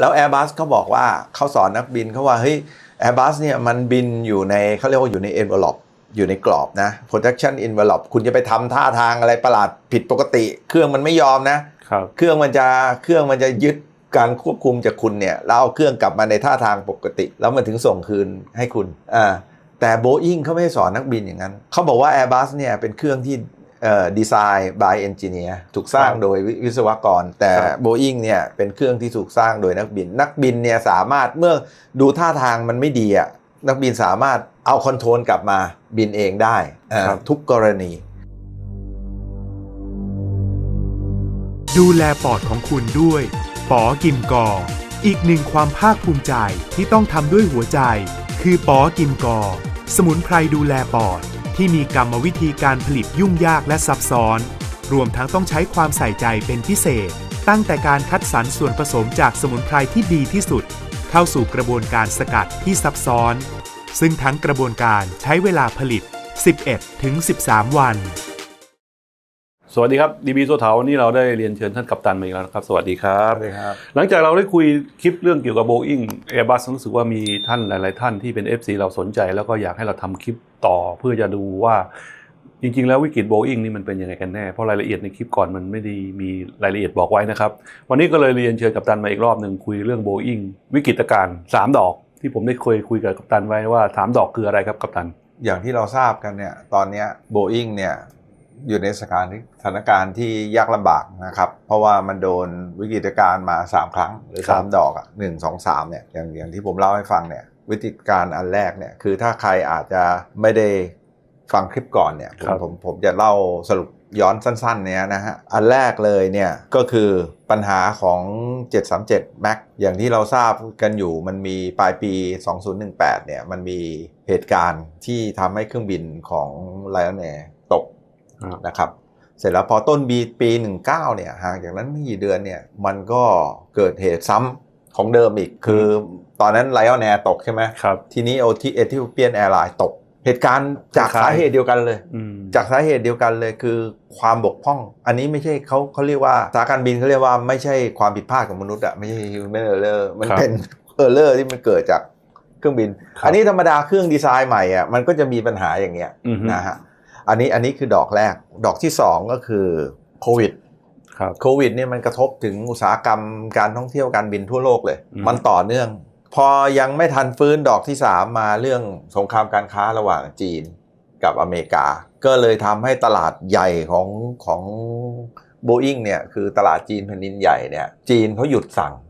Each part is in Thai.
แล้ว Airbus เขาบอกว่าเขาสอนนักบินเขาว่าเฮ้ย Airbus เนี่ยมันบินอยู่ในเขาเรียกว่าอยู่ใน envelope อยู่ในกรอบนะ protection envelope คุณจะไปทำท่าทางอะไรประหลาดผิดปกติ เครื่องมันไม่ยอมนะครับเครื่องมันจะเครื่องมันจะยึดการควบคุมจากคุณเนี่ยแล้วเอาเครื่องกลับมาในท่าทางปกติ แล้วมันถึงส่งคืนให้คุณอ่าแต่โบอิงเขาไม่ได้สอนนักบินอย่างนั้น เขาบอกว่า Airbus เนี่ยเป็นเครื่องที่ ดีไซน์ by engineer ถูกสร้างครับโดยวิวิศวกร แต่ครับโบอิงเนี่ยเป็นเครื่องที่ถูกสร้างโดยนักบิน นักบินเนี่ยสามารถเมื่อดูท่าทางมันไม่ดีอะนักบินสามารถเอาคอนโทรลกลับมาบินเองได้อ่าทุกกรณี ดูแลปอดของคุณด้วยปอกิมกอ อีกหนึ่งความภาคภูมิใจที่ต้องทำด้วยหัวใจ คือปอกิมกอ สมุนไพรดูแลปอด ที่มีกรรมวิธีการผลิตยุ่งยากและซับซ้อน รวมทั้งต้องใช้ความใส่ใจเป็นพิเศษ ตั้งแต่การคัดสรรส่วนผสมจากสมุนไพรที่ดีที่สุด เข้าสู่กระบวนการสกัดที่ซับซ้อน ซึ่งทั้งกระบวนการใช้เวลาผลิต 11-13 วัน สวัสดีครับดีบีโซเทาวันนี้เราได้เรียนเชิญท่านกัปตันมาอีกแล้วนะครับ สวัสดีครับ สวัสดีครับ หลังจากเราได้คุยคลิปเรื่องเกี่ยวกับโบอิงแอร์บัสรู้สึกว่ามีท่านหลาย ๆ ท่านที่เป็น FC เราสนใจ แล้วก็อยากให้เราทำคลิปต่อเพื่อจะดูว่าจริง ๆ แล้ววิกฤตโบอิงนี่มันเป็นยังไงกันแน่ เพราะรายละเอียดในคลิปก่อนมันไม่ได้มีรายละเอียดบอกไว้นะครับ วันนี้ก็เลยเรียนเชิญกัปตันมาอีกรอบหนึ่งคุยเรื่องโบอิงวิกฤตการณ์สามดอก ที่ผมได้เคยคุยกับกัปตันไว้ว่าสามดอกคืออะไรครับกัปตัน อย่างที่เราทราบกันเนี่ยตอนเนี้โบอิงเนี่ย อยู่ในสถานสถานการณ์ที่ยากลำบากนะครับ เพราะว่ามันโดนวิกฤตการณ์มา 3 ครั้งหรือครับ3ดอกอะหนึ่งสองสามเนี่ยอย่างอย่างที่ผมเล่าให้ฟังเนี่ยวิกฤตการณ์อันแรกเนี่ยคือถ้าใครอาจจะไม่ได้ฟังคลิปก่อนเนี่ยผมผมผมจะเล่าสรุปย้อนสั้นๆเนี่ยนะฮะอันแรกเลยเนี่ยก็คือปัญหาของ 737 Max อย่างที่เราทราบกันอยู่มันมีปลายปี 2018 เนี่ยมันมีเหตุการณ์ที่ทำให้เครื่องบินของ Lion Air ตก นะครับเสร็จแล้วพอต้นปีปี19เนี่ยห่างจากนั้นไม่กี่เดือนเนี่ยมันก็เกิดเหตุซ้ำของเดิมอีก คือตอนนั้น Lion Air ตกใช่ไหมครับทีนี้โอทีเอธิโอเปียนแอร์ไลน์ตก เหตุการณ์จากคล้ายๆสาเหตุเดียวกันเลยอืมจากสาเหตุเดียวกันเลยคือความบกพร่อง อันนี้ไม่ใช่เขาเขาเรียกว่าสายการบินเขาเรียกว่าไม่ใช่ความผิดพลาดของมนุษย์อะไม่ใช่ human error มันครับเป็น error ที่มันเกิดจากเครื่องบินครับอันนี้ธรรมดาเครื่องดีไซน์ใหม่อะมันก็จะมีปัญหาอย่างเงี้ยอือฮึนะฮะ อันนี้อันนี้คือดอกแรก ดอกที่สองก็คือโควิดครับโควิดเนี่ยมันกระทบถึงอุตสาหกรรมการท่องเที่ยวการบินทั่วโลกเลยอืมมันต่อเนื่อง พอยังไม่ทันฟื้นดอกที่ 3 มาเรื่องสงครามการค้าระหว่างจีนกับอเมริกา ก็เลยทำให้ตลาดใหญ่ของของโบอิงเนี่ยคือตลาดจีนแผ่นดินใหญ่เนี่ยจีนเขาหยุดสั่งครับ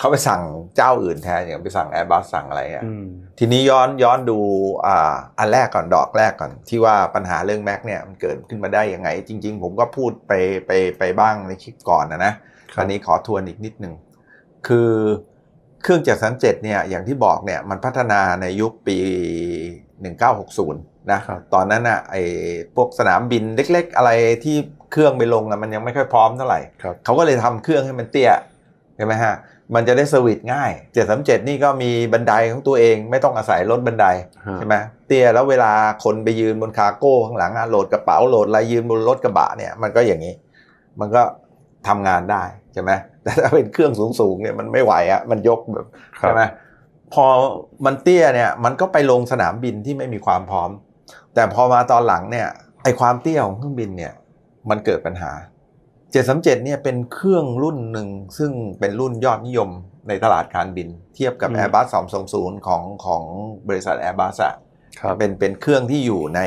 เขาไปสั่งเจ้าอื่นแทนอย่างไปสั่ง Airbus สั่งอะไรอะอืมทีนี้ย้อนย้อนดูอ่าอันแรกก่อนดอกแรกก่อน ที่ว่าปัญหาเรื่องแม็กเนี่ยมันเกิดขึ้นมาได้ยังไง จริง ๆ ผมก็พูดไปไปไปบ้างในคลิปก่อนนะนะครับอันนี้ขอทวนอีกนิดนึงคือเครื่องจักรสันเจ็ดเนี่ยอย่างที่บอกเนี่ยมันพัฒนาในยุคปี 1960นะครับตอนนั้นอะไอ้พวกสนามบินเล็ก ๆ อะไรที่เครื่องไปลงอะมันยังไม่ค่อยพร้อมเท่าไหร่ครับเขาก็เลยทำเครื่องให้มันเตี้ยใช่ไหมฮะ มันจะได้สวิตช์ง่าย 737 นี่ก็มีบันไดของตัวเอง ไม่ต้องอาศัยรถบันไดฮะใช่ไหมเตี้ยแล้วเวลาคนไปยืนบนคาร์โก้ข้างหลังอะโหลดกระเป๋าโหลดอะไรยืนบนรถกระบะเนี่ยมันก็อย่างนี้ มันก็ทำงานได้ใช่ไหมแต่ถ้าเป็นเครื่องสูงๆเนี่ยมันไม่ไหวอะมันยกแบบครับใช่ไหมพอมันเตี้ยเนี่ยมันก็ไปลงสนามบินที่ไม่มีความพร้อม แต่พอมาตอนหลังเนี่ยไอความเตี้ยของเครื่องบินเนี่ยมันเกิดปัญหา 737เนี่ยเป็นเครื่องรุ่นหนึ่งซึ่งเป็นรุ่นยอดนิยมในตลาดการบิน เทียบกับอืม Airbus 220ของของบริษัท Airbus อะครับเป็นเป็นเครื่องที่อยู่ใน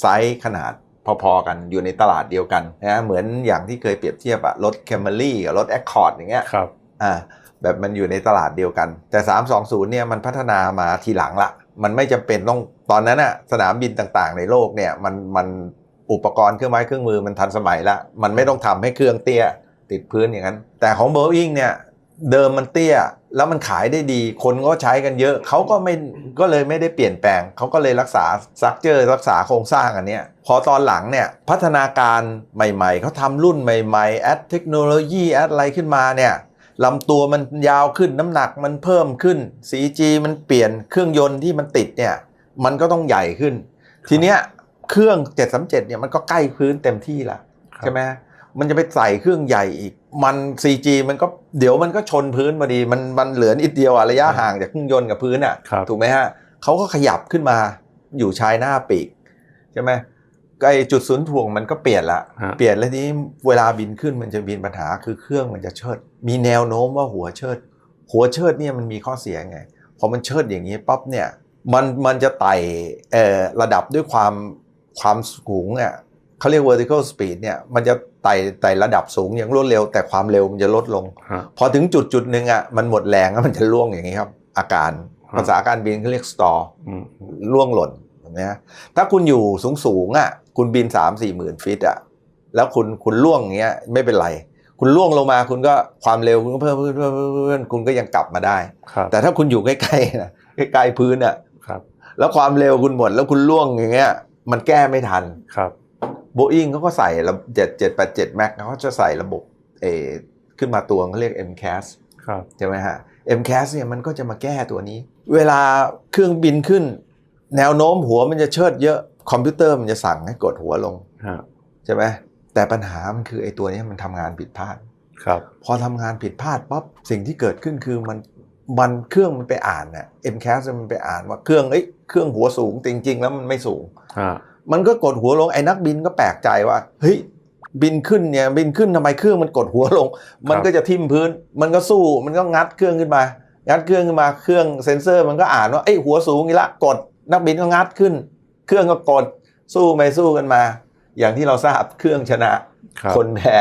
ไซส์ขนาดพอๆกันอยู่ในตลาดเดียวกันนะเหมือนอย่างที่เคยเปรียบเทียบอะรถ Camry กับรถ Accord อย่างเงี้ยครับอ่าแบบมันอยู่ในตลาดเดียวกัน แต่ 320เนี่ยมันพัฒนามาทีหลังละมันไม่จำเป็นต้องตอนนั้นอะสนามบินต่างๆ ในโลกเนี่ยมันมัน อุปกรณ์เครื่องไม้เครื่องมือมันทันสมัยละมันไม่ต้องทำให้เครื่องเตี้ยติดพื้นอย่างนั้น แต่ของ Boeing เนี่ยเดิมมันเตี้ยแล้วมันขายได้ดี คนก็ใช้กันเยอะเขาก็ไม่ก็เลยไม่ได้เปลี่ยนแปลงเขาก็เลยรักษาซักเจอร์รักษาโครงสร้างอันเนี้ยพอตอนหลังเนี่ยพัฒนาการใหม่ๆ เขาทำรุ่นใหม่ๆแอดเทคโนโลยีแอดอะไรขึ้นมาเนี่ยลำตัวมันยาวขึ้นน้ำหนักมันเพิ่มขึ้น CG มันเปลี่ยนเครื่องยนต์ที่มันติดเนี่ยมันก็ต้องใหญ่ขึ้น ทีเนี้ย เครื่อง 737เนี่ยมันก็ใกล้พื้นเต็มที่ละครับใช่ไหมมันจะไปใส่เครื่องใหญ่อีก มัน CG มันก็เดี๋ยวมันก็ชนพื้นพอดี มันมันเหลือนิดเดียวอะระยะห่างจากเครื่องยนต์กับพื้นอะครับถูกไหมฮะเขาก็ขยับขึ้นมาอยู่ชายหน้าปีกใช่ไหมไอจุดศูนย์ถ่วงมันก็เปลี่ยนละฮะเปลี่ยนแล้วทีนี้เวลาบินขึ้นมันจะมีปัญหาคือเครื่องมันจะเชิด มีแนวโน้มว่าหัวเชิด หัวเชิดเนี่ยมันมีข้อเสียไงพอมันเชิดอย่างนี้ปั๊บเนี่ยมันมันจะไต่เอ่อระดับด้วยความ ความสูงอะเขาเรียก vertical speed เนี่ยมันจะไต่ไต่ระดับสูงอย่างรวดเร็ว แต่ความเร็วมันจะลดลงฮะพอถึงจุดจุดหนึ่งอะมันหมดแรงแล้วมันจะล่วงอย่างนี้ครับ อาการครับภาษาการบินเขาเรียก stall อืมล่วงหล่นเห็นไหมฮะถ้าคุณอยู่สูงสูงๆอะคุณบิน3 4มสี่หมื่นฟิตอะแล้วคุณคุณล่วงอย่างเงี้ยไม่เป็นไรคุณล่วงลงมาคุณก็ความเร็วคุณก็เพิ่มเพิ่มเพิ่มเพิ่มเพิ่มคุณก็ยังกลับมาได้ครับแต่ถ้าคุณอยู่ใกล้ๆนะใกล้ๆพื้นอะครับแล้วความเร็วคุณหมดแล้วคุณล่วงอย่างเงี้ย มันแก้ไม่ทันครับโบอิงเขาก็ใส่ระเจ็ดเจ็ดแปดเจ็ดแม็กเขาจะใส่ระบบเออขึ้นมาตัวเขาเรียก MCAS ครับใช่ไหมฮะ MCAS เนี่ยมันก็จะมาแก้ตัวนี้ เวลาเครื่องบินขึ้น แนวโน้มหัวมันจะเชิดเยอะคอมพิวเตอร์มันจะสั่งให้กดหัวลงฮะใช่ไหมแต่ปัญหามันคือไอ้ตัวนี้มันทำงานผิดพลาดครับ พอทำงานผิดพลาดปั๊บสิ่งที่เกิดขึ้นคือมัน มันเครื่องมันไปอ่านน่ะ MCAS มันไปอ่านว่าเครื่องเอ้ยเครื่องหัวสูงจริง ๆ แล้วมันไม่สูงฮะมันก็กดหัวลงไอ้นักบินก็แปลกใจว่าเฮ้ยบินขึ้นเนี่ยบินขึ้นทำไมเครื่องมันกดหัวลง มันก็จะทิ่มพื้น มันก็สู้มันก็งัดเครื่องขึ้นมางัดเครื่องขึ้นมาเครื่องเซ็นเซอร์มันก็อ่านว่าไอ้ยหัวสูงนี่ละกดนักบินก็งัดขึ้น เครื่องก็กดสู้ไปสู้กันมา อย่างที่เราทราบเครื่องชนะครับคนแพ้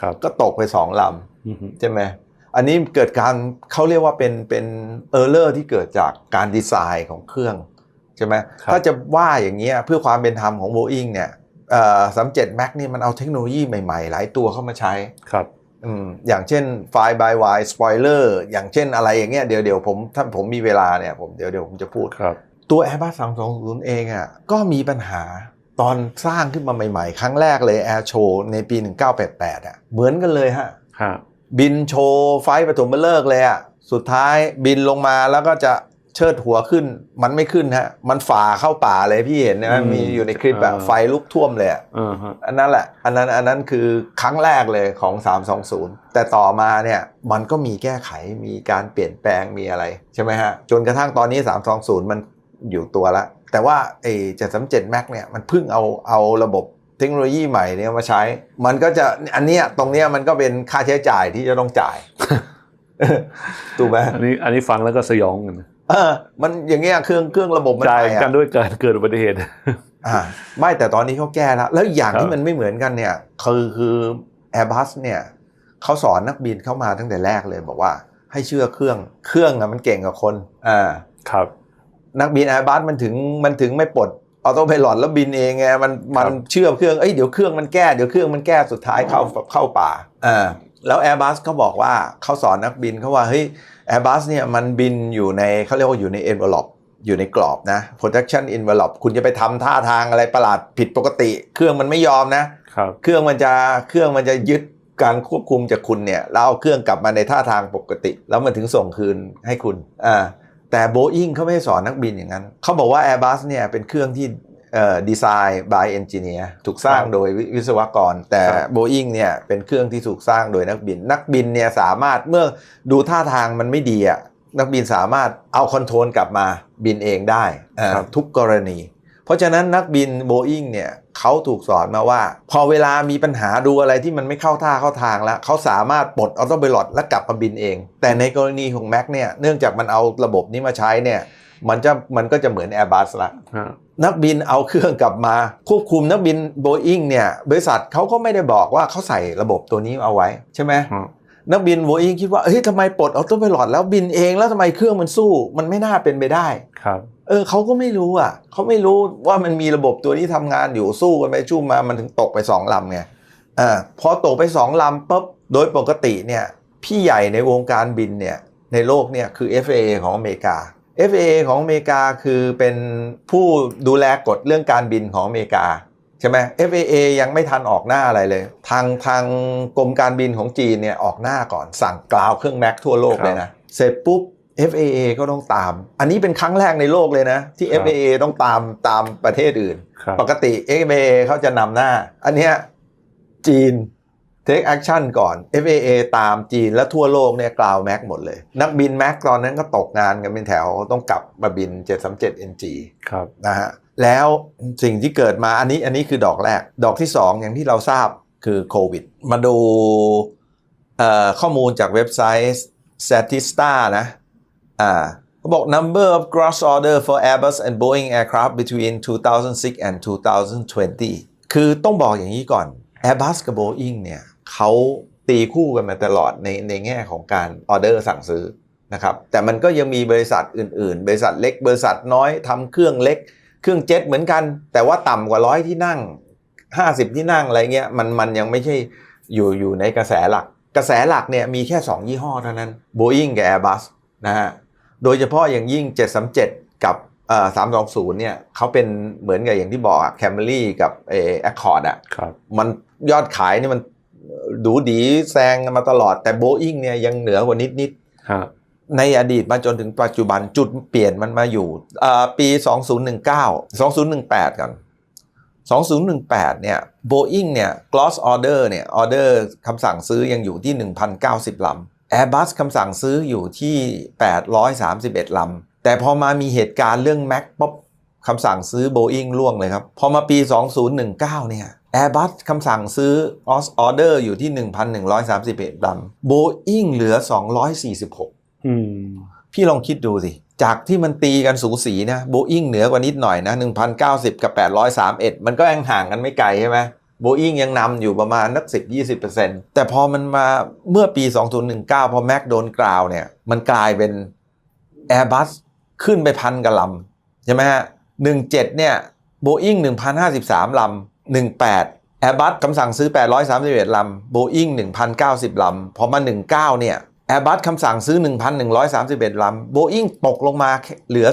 ครับก็ตกไปสองลอืมำใช่ไหม อันนี้เกิดการเขาเรียกว่าเป็นเป็นเออร์เลอร์ที่เกิดจากการดีไซน์ของเครื่องใช่ไหมครับถ้าจะว่าอย่างเงี้ยเพื่อความเป็นธรรมของ Boeing เนี่ยสามเจ็ดแม็กนี่มันเอาเทคโนโลยีใหม่ๆ หลายตัวเข้ามาใช้ครับอืมอย่างเช่นไฟ by wire spoiler อย่างเช่นอะไรอย่างเงี้ยเดี๋ยวเดี๋ยวผมถ้าผมมีเวลาเนี่ยผมเดี๋ยวเดี๋ยวผมจะพูดครับ ตัว Airbus 320เองอะก็มีปัญหาตอนสร้างขึ้นมาใหม่ๆ ครั้งแรกเลย Air Show ในปี 1988อะเหมือนกันเลยฮะฮะ บินโชว์ไฟล์ปฐมฤกษ์เลยอะสุดท้ายบินลงมาแล้วก็จะเชิดหัวขึ้น มันไม่ขึ้นฮะ มันฝ่าเข้าป่าเลยพี่เห็นนะมีอยู่ในคลิปอะไฟลุกท่วมเลยอะเออฮะอันนั้นแหละ อันนั้นอันนั้นคือครั้งแรกเลยของ 320 แต่ต่อมาเนี่ยมันก็มีแก้ไขมีการเปลี่ยนแปลงมีอะไร ใช่ไหมฮะ จนกระทั่งตอนนี้ 320 มันอยู่ตัวละแต่ว่าไอ้737 Max เนี่ยมันเพิ่งเอาเอาระบบ เทคโนโลยีใหม่เนี่ยมาใช้ มันก็จะอันเนี้ยตรงเนี้ยมันก็เป็นค่าใช้จ่ายที่จะต้องจ่ายถูกไหมอันนี้อันนี้ฟังแล้วก็สยองกันนะเออ มันอย่างเงี้ยเครื่องเครื่องระบบมันจ่ายไปอะกันด้วยการเกิดอุบัติเหตุอ่าไม่แต่ตอนนี้เขาแก้แล้ว แล้วอย่างครับที่มันไม่เหมือนกันเนี่ย คือคือ Airbus เนี่ยเขาสอนนักบินเข้ามาตั้งแต่แรกเลยบอกว่า ให้เชื่อเครื่องเครื่องอะมันเก่งกว่าคนอ่าครับ นักบิน Airbus มันถึงมันถึงไม่ปลด ออโต้ไพลอตแล้วบินเองไงมันมันเชื่อเครื่องเอ้ยเดี๋ยวเครื่องมันแก้เดี๋ยวเครื่องมันแก้สุดท้ายเข้าเข้าป่าอ่าแล้ว Airbus เขาบอกว่าเขาสอนนักบินเขาว่าเฮ้ย Airbus เนี่ยมันบินอยู่ในเขาเรียกว่าอยู่ใน envelope อยู่ในกรอบนะ protection envelope คุณจะไปทำท่าทางอะไรประหลาดผิดปกติ เครื่องมันไม่ยอมนะครับเครื่องมันจะเครื่องมันจะยึดการควบคุมจากคุณเนี่ยแล้วเอาเครื่องกลับมาในท่าทางปกติ แล้วมันถึงส่งคืนให้คุณอ่าแต่ Boeing เขาไม่ได้สอนนักบินอย่างนั้น เขาบอกว่า Airbus เนี่ยเป็นเครื่องที่ ดีไซน์ by engineer ถูกสร้างครับโดยวิวิศวกร แต่ครับ Boeing เนี่ยเป็นเครื่องที่ถูกสร้างโดยนักบิน นักบินเนี่ยสามารถเมื่อดูท่าทางมันไม่ดีอะนักบินสามารถเอาคอนโทรลกลับมาบินเองได้อ่าครับทุกกรณี เพราะฉะนั้นนักบินโบอิงเนี่ยเขาถูกสอนมาว่า พอเวลามีปัญหาดูอะไรที่มันไม่เข้าท่าเข้าทางแล้วเขาสามารถปลดออโต้ i l ล t และกลับมาบินเอง แต่ในกรณีของ Mac เนี่ยเนื่องจากมันเอาระบบนี้มาใช้เนี่ยมันจะมันก็จะเหมือน Airbus ละฮะ นักบินเอาเครื่องกลับมา ควบคุมนักบินโบอิงเนี่ยบริษัทเขาก็ไม่ได้บอกว่าเขาใส่ระบบตัวนี้เอาไว้ใช่ไหมฮะนักบินโบอิงคิดว่าเฮ้ยทำไมปลดออโต้ i l ล t แล้วบินเองแล้วทำไมเครื่องมันสู้ มันไม่น่าเป็นไปได้ครับเออเขาก็ไม่รู้อะเขาไม่รู้ว่ามันมีระบบตัวนี้ทำงานอยู่สู้กันไปชุ่มมามันถึงตกไปสองลำไงอ่าพอตกไปสองลำปุ๊บโดยปกติเนี่ยพี่ใหญ่ในวงการบินเนี่ยในโลกเนี่ยคือ FAA ของอเมริกา FAA ของอเมริกาคือเป็นผู้ดูแลกฎเรื่องการบินของอเมริกาใช่ไหม FAA ยังไม่ทันออกหน้าอะไรเลย ทางทางกรมการบินของจีนเนี่ยออกหน้าก่อนสั่งกล่าวเครื่องแม็กทั่วโลกเลยนะ เสร็จปุ๊บ FAA ก็ต้องตาม อันนี้เป็นครั้งแรกในโลกเลยนะ ที่ครับ FAA ต้องตามตามประเทศอื่นครับปกติ FAA เขาจะนำหน้า อันเนี้ยจีน take action ก่อน FAA ตามจีนและทั่วโลกเนี่ยกล่าวแม็กหมดเลย นักบินแม็กตอนนั้นก็ตกงานกันเป็นแถวต้องกลับมาบิน 737 NG ครับนะฮะแล้วสิ่งที่เกิดมาอันนี้อันนี้คือดอกแรก ดอกที่ 2 อย่างที่เราทราบคือโควิด มาดูเอ่อข้อมูลจากเว็บไซต์ Statista นะอ่าเขาบอก number of gross order for Airbus and Boeing aircraft between 2006 and 2020 คือต้องบอกอย่างนี้ก่อน Airbus กับ Boeing เนี่ย เขาตีคู่กันมาตลอดในในแง่ของการออเดอร์สั่งซื้อนะครับแต่มันก็ยังมีบริษัทอื่น ๆ บริษัทเล็ก บริษัทน้อยทำเครื่องเล็ก เครื่องเจ็ตเหมือนกัน แต่ว่าต่ำกว่าร้อยที่นั่ง 50 ที่นั่งอะไรเงี้ยมันมันยังไม่ใช่อยู่อยู่ในกระแสหลัก กระแสหลักเนี่ยมีแค่ 2 ยี่ห้อเท่านั้น Boeing กับ Airbus นะฮะโดยเฉพาะอย่างยิ่ง 737 กับเอ่อ320เนี่ยเขาเป็นเหมือนกับอย่างที่บอกอะ Camry กับเอ่อ Accord อะครับมันยอดขายนี่มัน ดูดีแซงกันมาตลอด แต่ Boeing เนี่ยยังเหนือกว่านิดนิดๆฮะในอดีตมาจนถึงปัจจุบันจุดเปลี่ยนมันมาอยู่เอ่อปี 2019 2018 กัน 2018 เนี่ย Boeing เนี่ย gross order เนี่ย order คำสั่งซื้อยังอยู่ที่ 1,090 ลำ Airbus คำสั่งซื้ออยู่ที่ 831 ลำ แต่พอมามีเหตุการณ์เรื่อง Max ป๊บคำสั่งซื้อ Boeing ล่วงเลยครับ พอมาปี 2019 เนี่ย Airbus คำสั่งซื้อ order อยู่ที่ 1,131ลำ Boeing เหลือ 246อืมพี่ลองคิดดูสิ จากที่มันตีกันสูสีนะโบอิงเหนือกว่านิดหน่อยนะ 1,090 กับ 831 มันก็ยังห่างกันไม่ไกลใช่ไหมโบอิงยังนำอยู่ประมาณนัก 10-20%แต่พอมันมาเมื่อปี 2019 พอแม็กโดนกล่าวเนี่ย มันกลายเป็น Airbus ขึ้นไปพันกับลำใช่ไหมฮะ 17 เนี่ยโบอิง1,053 ลำ 18 Airbus คำสั่งซื้อ 831 ลำโบอิง1,090 ลำ พอมา 19 เนี่ย Airbus คำสั่งซื้อ 1,131 ลำโบอิงตกลงมาเหลือ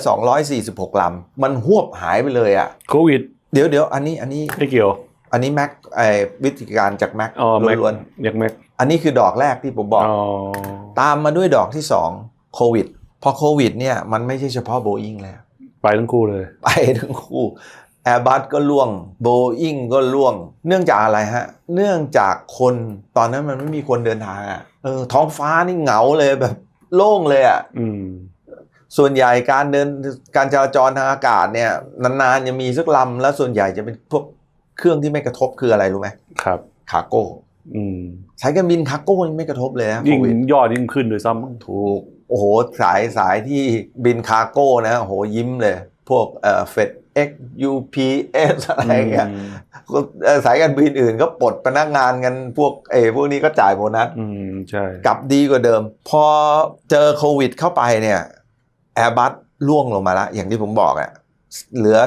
246 ลำ มันหวบหายไปเลยอะ่ะโควิด เดี๋ยวเดี๋ยวอันนี้อันนี้ไม่เกี่ยว อันนี้แม็กไอวิธีการจากแม็กอ๋อแม็กล้วนอยากแม็กๆอันนี้คือดอกแรกที่ผมบอกอ๋อตามมาด้วยดอกที่2โควิดพอโควิดเนี่ยมันไม่ใช่เฉพาะโบอิงแล้ว ไปทั้งคู่เลย ไปทั้งคู่ Airbus ก็ล่วง Boeing ก็ล่วง เนื่องจากอะไรฮะ เนื่องจากคนตอนนั้นมันไม่มีคนเดินทางอะ่ะเออท้องฟ้านี่เหงาเลยแบบโล่งเลยอะ่ะอืมส่วนใหญ่การเดินการจราจรทางอากาศเนี่ย นานๆจะมีสักลำแล้วส่วนใหญ่จะเป็นพวกเครื่องที่ไม่กระทบคืออะไรรู้ไหมครับคาร์โก้อืมสายการบินคาร์โก้ยังไม่กระทบเลยนะยิ่งโควิดยอดยิ่งขึ้นด้วยซ้ำถูกโอ้โหสายสายที่บินคาร์โก้นะโอ้โหยิ้มเลย พวกเอ่อเฟด เอ็กยูพีเอสอะไรอย่างเงี้ยอืมเอ่อสายการบินอื่นก็ปลดพนักงานกันพวกเออพวกนี้ก็จ่ายโบนัสอืมใช่กลับดีกว่าเดิม พอเจอโควิดเข้าไปเนี่ยแอร์บัสล่วงลงมาแล้วอย่างที่ผมบอกอะเหลือ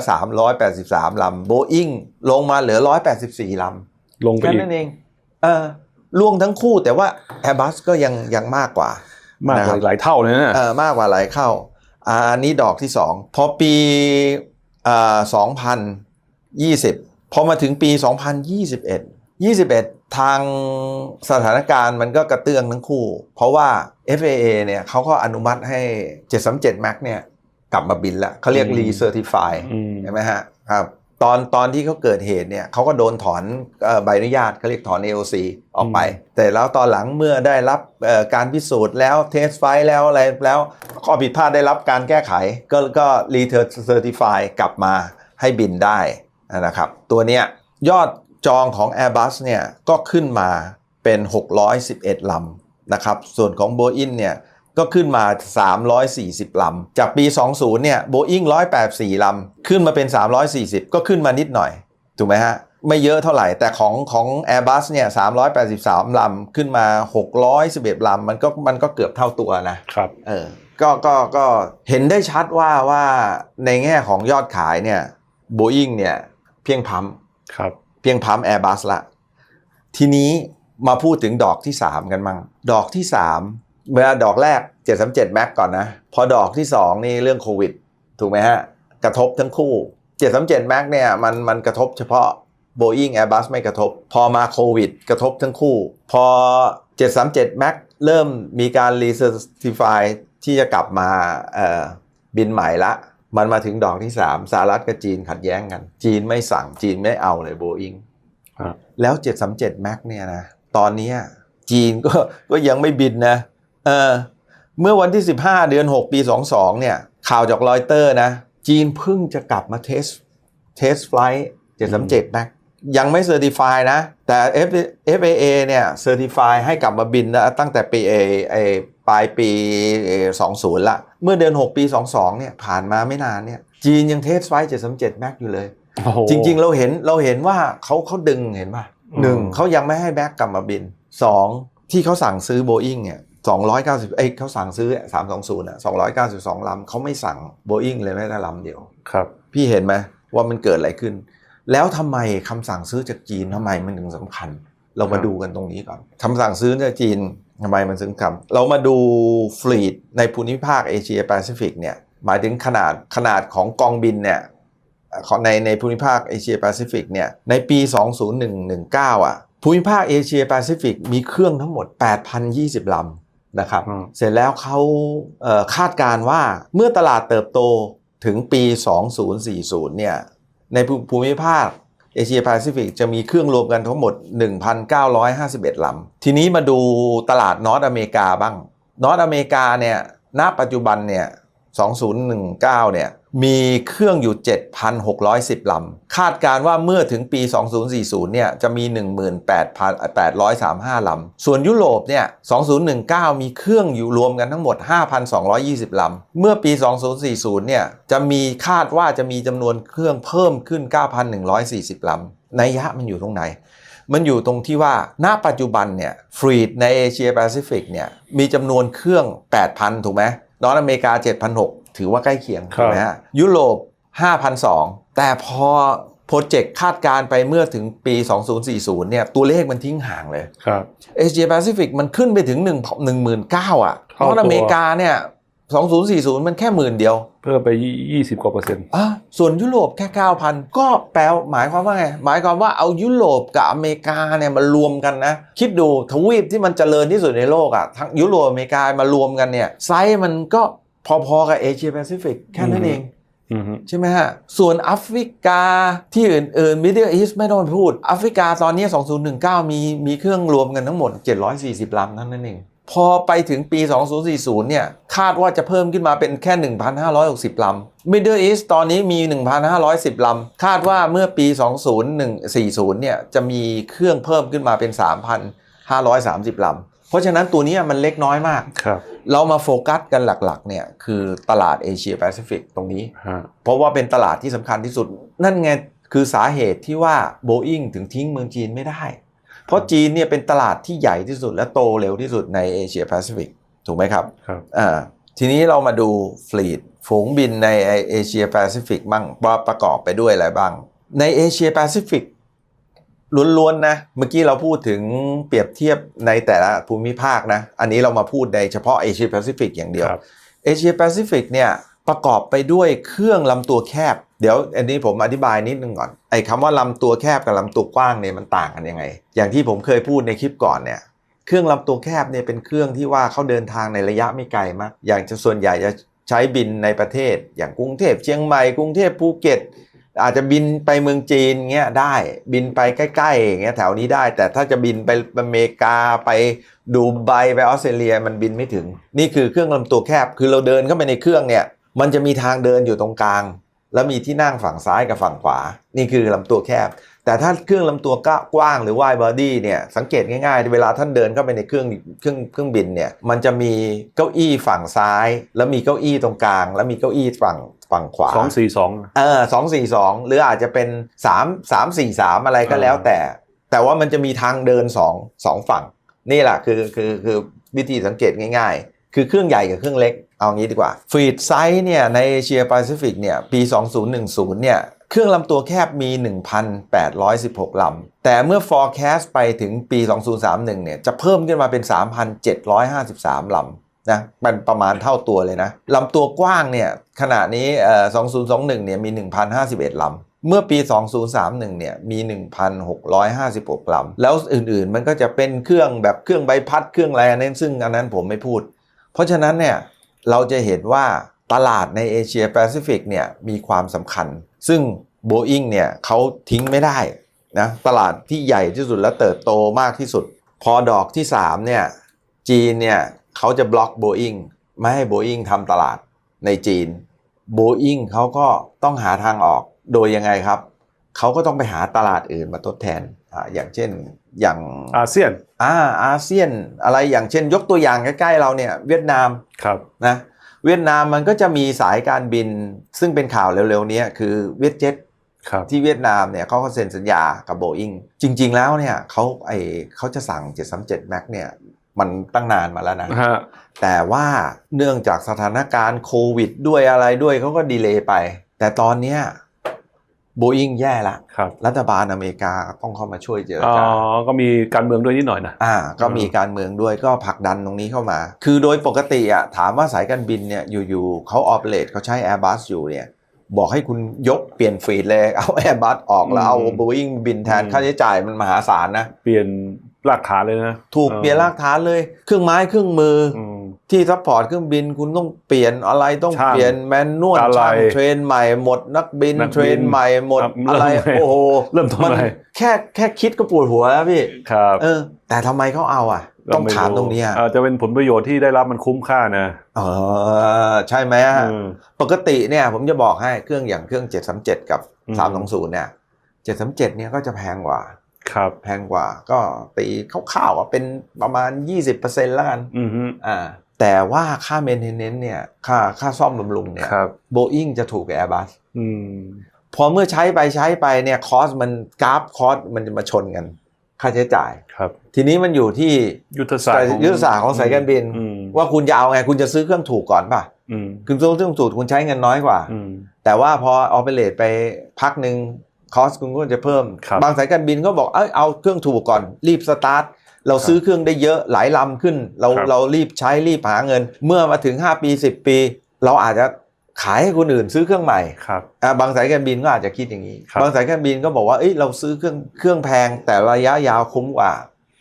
383 ลำโบอิงลงมาเหลือ 184ลลงำไปแค่อีกนั้นเองเออล่วงทั้งคู่แต่ว่า Airbus ก็ยังยังมากกว่า มากกว่าอีกหลายเท่าเลยนะเออมากกว่าหลายเข้าอ่าอันนี้ดอกที่สองพอปีอ่า 2020 พอมาถึงปี 2021 21 ทางสถานการณ์มันก็กระเตื้องทั้งคู่ เพราะว่า FAA เนี่ยเขาก็อนุมัติให้ 737 MAX เนี่ยกลับมาบินแล้วเขาเรียกอืม recertify อืมใช่ไหมฮะครับ ตอนตอนที่เขาเกิดเหตุเนี่ยเขาก็โดนถอนเอ่อใบอนุญาตเขาเรียกถอน AOC ออกไป แต่แล้วตอนหลังเมื่อได้รับเอ่อการพิสูจน์แล้วเทสไฟแล้วอะไรแล้วข้อผิดพลาดได้รับการแก้ไข ก็ก็รีเทอร์เซอร์ติฟายกลับมาให้บินได้นะครับ ตัวเนี้ยยอดจองของ Airbus เนี่ยก็ขึ้นมาเป็น 611ลำนะครับ ส่วนของ Boeing เนี่ย ก็ขึ้นมา 340 ลำ จากปี 20 เนี่ย Boeing 184 ลำ ขึ้นมาเป็น 340 ก็ขึ้นมานิดหน่อย ถูกไหมฮะ ไม่เยอะเท่าไหร่ แต่ของของ Airbus เนี่ย383 ลำ ขึ้นมา 611 ลำ มันก็มันก็เกือบเท่าตัวนะ ครับ เออ ก็ก็ก็เห็นได้ชัดว่าว่าในแง่ของยอดขายเนี่ย Boeing เนี่ยเพียงพร้ำครับ เพียงพร้ำ Airbus ละ ทีนี้มาพูดถึงดอกที่ 3 กันมั่ง ดอกที่ 3 เมื่อดอกแรก 737 Max ก่อนนะ พอดอกที่ 2 นี่เรื่องโควิด ถูกไหมฮะ กระทบทั้งคู่ 737 Max เนี่ยมันมันกระทบเฉพาะ Boeing Airbus ไม่กระทบ พอมาโควิด กระทบทั้งคู่ พอ 737 Max เริ่มมีการ recertify ที่จะกลับมาเอ่อบินใหม่ละ มันมาถึงดอกที่ 3สหรัฐกับจีนขัดแย้งกัน จีนไม่สั่งจีนไม่เอาเลย Boeing ครับแล้ว 737 Max เนี่ยนะ ตอนเนี้ยจีนก็ก็ยังไม่บินนะ เออเมื่อวันที่ 15 เดือน 6 ปี 22 เนี่ย ข่าวจากรอยเตอร์นะ จีนเพิ่งจะกลับมาเทสเทสไฟล์737 นะ ยังไม่เซอร์ติฟายนะ แต่ F FAA เนี่ยเซอร์ติฟายให้กลับมาบินนะตั้งแต่ปีเอไอปลายปีเอ่อ20 ละ เมื่อเดือน 6 ปี 22 เนี่ย ผ่านมาไม่นานเนี่ย จีนยังเทสไฟล์737 MAX อยู่เลยโอ้โหจริง ๆ เราเห็นเราเห็นว่าเขาเขาดึงเห็นป่ะอืมหนึ่งเขายังไม่ให้แบ็กกลับมาบินสองที่เขาสั่งซื้อโบอิงเนี่ย สองร้อยเก้าสิบเอ้ยเขาสั่งซื้อสามสองศูนย์อะสองร้อยเก้าสิบสองลำเขาไม่สั่งโบอิงเลยแม้แต่ลำเดียวครับ พี่เห็นไหมว่ามันเกิดอะไรขึ้น แล้วทำไมคำสั่งซื้อจากจีนทำไมมันถึงสำคัญเรามาดูกันตรงนี้ก่อนคำสั่งซื้อจากจีนทำไมมันสำคัญเรามาดูฟลีดในภูมิภาคเอเชียแปซิฟิกเนี่ยหมายถึงขนาดขนาดของกองบินเนี่ยของในในภูมิภาคเอเชียแปซิฟิกเนี่ยในปี 20119 อะภูมิภาคเอเชียแปซิฟิกมีเครื่องทั้งหมด 8,020 ลำ นะครับอืมเสร็จแล้วเขาเอ่อคาดการณ์ว่าเมื่อตลาดเติบโตถึงปี 2040 เนี่ย ในภูภูมิภาคเอเชียแปซิฟิกจะมีเครื่องรวมกันทั้งหมด 1,951 ลำ ทีนี้มาดูตลาดนอร์ทอเมริกาบ้าง นอร์ทอเมริกาเนี่ย ณ ปัจจุบันเนี่ย 2019 เนี่ย มีเครื่องอยู่ 7,610 ลำ คาดการว่าเมื่อถึงปี 2040 เนี่ย จะมี 18,835 ลำ ส่วนยุโรป เนี่ย 2019 มีเครื่องอยู่รวมกันทั้งหมด 5,220 ลำ เมื่อปี 2040 เนี่ย จะมีคาดว่าจะมีจำนวนเครื่องเพิ่มขึ้น 9,140 ลำ นัยยะมันอยู่ตรงไหนมันอยู่ตรงที่ว่า ณ ปัจจุบันเนี่ย ฟรีดในเอเชียแปซิฟิกเนี่ย มีจำนวนเครื่อง 8,000 ถูกไหม นอร์ทอเมริกา 7,600 ถือว่าใกล้เคียงครับถูกไหมฮะยุโรป 5,200 แต่พอโปรเจกต์คาดการณ์ไปเมื่อถึงปี 2040 เนี่ย ตัวเลขมันทิ้งห่างเลย ครับเอเชียแปซิฟิกมันขึ้นไปถึง 1 19,000 อะนเท่าอร์ทตัวอเมริกาเนี่ย 2040มันแค่หมื่นเดียว เพิ่มไปยี่สิบกว่าเปอร์เซ็นต์อะส่วนยุโรปแค่9,000ก็แปลหมายความว่าไง หมายความว่าเอายุโรปกับอเมริกาเนี่ยมารวมกันนะ คิดดูทวีปที่มันเจริญที่สุดในโลกอะ่ะทั้งยุโรปอเมริกามารวมกันเนี่ยไซส์มันก็พอๆกับเอเชียแปซิฟิกแค่นั้นเองอืมฮึใช่ไหมฮะ ส่วนแอฟริกาที่อื่นๆ Middle East ไม่ต้องไปพูดแอฟริกาตอนนี้ 2019 มีมีเครื่องรวมกันทั้งหมด 740ลำเท่านั้นเอง พอไปถึงปี 2040 เนี่ย คาดว่าจะเพิ่มขึ้นมาเป็นแค่ 1,560 ลำ Middle East ตอนนี้มี 1,510 ลำ คาดว่าเมื่อปี 2040 เนี่ย จะมีเครื่องเพิ่มขึ้นมาเป็น 3,530 ลำ เพราะฉะนั้นตัวเนี้ยมันเล็กน้อยมากครับเรามาโฟกัสกันหลักๆ เนี่ย คือตลาดเอเชียแปซิฟิกตรงนี้ฮะเพราะว่าเป็นตลาดที่สำคัญที่สุด นั่นไงคือสาเหตุที่ว่าโบอิงถึงทิ้งเมืองจีนไม่ได้ เพราะจีนเนี่ยเป็นตลาดที่ใหญ่ที่สุดและโตเร็วที่สุดในเอเชียแปซิฟิกถูกไหมครับครับอ่าทีนี้เรามาดูฟลีดฝูงบินในเอเชียแปซิฟิกบ้างว่าประกอบไปด้วยอะไรบ้าง ในเอเชียแปซิฟิกล้วนๆนะ เมื่อกี้เราพูดถึงเปรียบเทียบในแต่ละภูมิภาคนะ อันนี้เรามาพูดในเฉพาะเอเชียแปซิฟิกอย่างเดียวครับเอเชียแปซิฟิกเนี่ยประกอบไปด้วยเครื่องลำตัวแคบ เดี๋ยวอันนี้ผมอธิบายนิดนึงก่อนไอ้คำว่าลำตัวแคบกับลำตัวกว้างเนี่ยมันต่างกันยังไง อย่างที่ผมเคยพูดในคลิปก่อนเนี่ยเครื่องลำตัวแคบเนี่ยเป็นเครื่องที่ว่าเขาเดินทางในระยะไม่ไกลมาก อย่างจะส่วนใหญ่จะใช้บินในประเทศ อย่างกรุงเทพเชียงใหม่กรุงเทพภูเก็ต อาจจะบินไปเมืองจีนเงี้ยได้บินไปใกล้ๆอย่างเงี้ยแถวนี้ได้ แต่ถ้าจะบินไปอเมริกาไปดูไบไปออสเตรเลียมันบินไม่ถึง นี่คือเครื่องลำตัวแคบคือเราเดินเข้าไปในเครื่องเนี่ยมันจะมีทางเดินอยู่ตรงกลาง แล้วมีที่นั่งฝั่งซ้ายกับฝั่งขวา นี่คือลำตัวแคบ แต่ถ้าเครื่องลำตัวกว้างหรือ wide body เนี่ยสังเกตง่ายๆ เวลาท่านเดินเข้าไปในเครื่องเครื่องเครื่องบินเนี่ยมันจะมีเก้าอี้ฝั่งซ้าย แล้วมีเก้าอี้ตรงกลาง แล้วมีเก้าอี้ฝั่งฝั่งขวาสองสี่สองเออสองสี่สองหรืออาจจะเป็นสามสามสี่สามอะไรก็แล้วแต่ แต่ว่ามันจะมีทางเดินสองสองฝั่ง นี่แหละคือคือคือวิธีสังเกตง่าย ๆ คือเครื่องใหญ่กับเครื่องเล็ก เอางี้ดีกว่าฟีดไซส์เนี่ยในเอเชียแปซิฟิกเนี่ยปี 2010 เนี่ยเครื่องลำตัวแคบมี 1,816 ลำ แต่เมื่อ forecast ไปถึงปี 2031 เนี่ยจะเพิ่มขึ้นมาเป็น 3,753 ลำนะมันประมาณเท่าตัวเลยนะลำตัวกว้างเนี่ยขณะนี้ 2021 เนี่ยมี 1,051 ลำเมื่อปี 2031 เนี่ย มี 1,656 ลำ แล้วอื่นๆ มันก็จะเป็นเครื่องแบบเครื่องใบพัด เครื่องอะไรอันนั้นซึ่งอันนั้นผมไม่พูด เพราะฉะนั้นเนี่ย เราจะเห็นว่าตลาดในเอเชียแปซิฟิกเนี่ยมีความสำคัญ ซึ่ง Boeing เนี่ยเขาทิ้งไม่ได้นะตลาดที่ใหญ่ที่สุดและเติบโตมากที่สุด พอดอกที่ 3 เนี่ย จีนเนี่ยเขาจะบล็อกโบอิงไม่ให้โบอิงทำตลาดในจีนโบอิงเขาก็ต้องหาทางออกโดยยังไงครับ เขาก็ต้องไปหาตลาดอื่นมาทดแทนออย่างเช่นอย่างอาเซียน อ่าอาเซียนอะไรอย่างเช่น ยกตัวอย่างใกล้ๆเราเนี่ยเวียดนามครับนะเวียดนามมันก็จะมีสายการบินซึ่งเป็นข่าวเร็วๆเนี้คือเวียดเจ็ตครับที่เวียดนามเนี่ยเขาก็เซ็นสัญญากับโบอิงจริง ๆ แล้วเนี่ยเขาไอเขาจะสั่ง 737 MAX เนี่ยมันตั้งนานมาแล้วนะฮะแต่ว่าเนื่องจากสถานการณ์โควิดด้วยอะไรด้วยเขาก็ดีเลย์ไป แต่ตอนเนี้ย โบอิงแย่ละครับรัฐบาลอเมริกาต้องเข้ามาช่วยเจรอ๋อจาก็มีการเมืองด้วยนิดหน่อยนะอ่า ก็มีการเมืองด้วยก็ผลักดันตรงนี้เข้ามา คือโดยปกติอะถามว่าสายการบินเนี่ยอยู่ๆเขาออเปเรตเขาใช้ Airbus อยู่เนี่ยบอกให้คุณยกเปลี่ยนฟีดเลยเอา Airbus ออกแล้วเอาอืม Boeing บินแทนอืมค่าใช้จ่ายมันมหาศาลนะ เปลี่ยน รากฐานเลยนะ ถูกเปลี่ยนรากฐานเลย เครื่องไม้เครื่องมือออืมที่ซัพพอร์ตเครื่องบินคุณต้องเปลี่ยนอะไรต้องช่างเปลี่ยนแมนนวลอะไรช่างเทรนใหม่หมดนักบินนักบินเทรนใหม่หมดครับอะไรเริ่มใหม่โอ้โหเริ่มต้นมันใหม่แค่แค่คิดก็ปวดหัวแล้วพี่ครับเออ แต่ทำไมเขาเอาอะ ต้องถามตรงเนี้ยอาจจะเป็นผลประโยชน์ที่ได้รับมันคุ้มค่านะเออใช่ไหมฮะอืมปกติเนี่ย ผมจะบอกให้เครื่องอย่างเครื่อง 737 กับอืม320 เนี่ย 737 เนี่ยก็จะแพงกว่า ครับแพงกว่าก็ตีคร่าวๆอะเป็นประมาณ 20%แล้วกันอือฮึอ่าแต่ว่าค่า maintenance เนี่ยค่าค่าซ่อมบำรุงเนี่ยครับโบอิงจะถูกกว่า Airbus อืมพอเมื่อใช้ไปใช้ไปเนี่ยคอสมันกราฟคอสมันจะมาชนกัน ค่าใช้จ่ายครับ ทีนี้มันอยู่ที่ยุทธศาสตร์ของยุทธศาสตร์ของสายการบินอืมว่าคุณจะเอาไงคุณจะซื้อเครื่องถูกก่อนป่ะอืมคุณซื้อเครื่องถูกคุณใช้เงินน้อยกว่าอืมแต่ว่าพอออเปเรตไปพักหนึ่ง คอสคุณก็จะเพิ่มครับบางสายการบินก็บอกเอยเอาเครื่องถูกก่อน รีบสตาร์ทเราซื้อเครื่องได้เยอะหลายลำขึ้น เราครับเรารีบใช้รีบหาเงิน เมื่อมาถึง 5 ปี 10 ปี เราอาจจะขายให้คนอื่นซื้อเครื่องใหม่ครับอะบางสายการบินก็อาจจะคิดอย่างนี้ครับบางสายการบินก็บอกว่าเอ้ยเราซื้อเครื่องเครื่องแพงแต่ระยะยาวคุ้มกว่า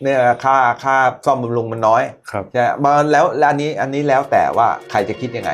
เนี่ยค่าค่าซ่อมบำรุงมันน้อยครับใช่บางแล้วแล้วอันนี้อันนี้แล้วแต่ว่าใครจะคิดยังไง